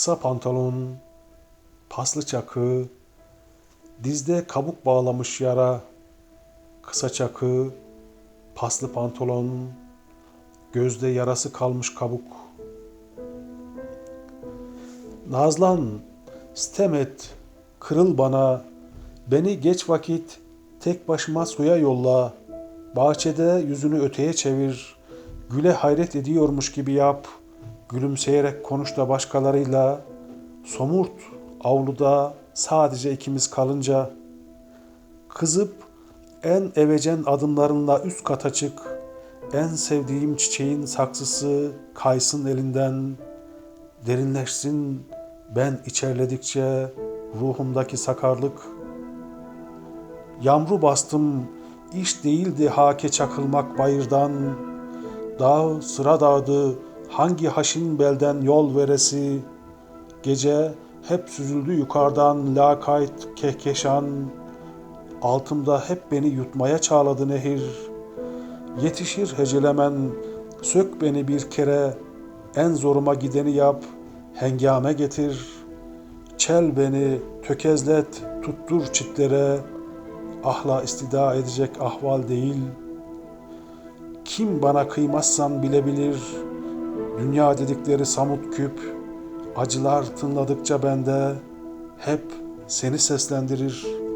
kısa pantolon, paslı çakı, dizde kabuk bağlamış yara, kısa çakı, paslı pantolon, gözde yarası kalmış kabuk. Nazlan, sitem et, kırıl bana, beni geç vakit tek başıma suya yolla, bahçede yüzünü öteye çevir, güle hayret ediyormuş gibi yap, gülümseyerek konuş da başkalarıyla, somurt avluda sadece ikimiz kalınca, kızıp en evecen adımlarınla üst kata çık, en sevdiğim çiçeğin saksısı kaysın elinden, derinleşsin ben içerledikçe ruhumdaki sakarlık. Yamru bastım, iş değildi hake çakılmak bayırdan. Dağ sıra dağdı, hangi haşin belden yol veresi. Gece hep süzüldü yukarıdan lakayt kehkeşan. Altımda hep beni yutmaya çağladı nehir. Yetişir hecelemen, sök beni bir kere, en zoruma gideni yap, hengame getir. Çel beni, tökezlet, tuttur çitlere, ahla istida edecek ahval değil. Kim bana kıymazsan bilebilir, dünya dedikleri samut küp, acılar tınladıkça bende hep seni seslendirir.''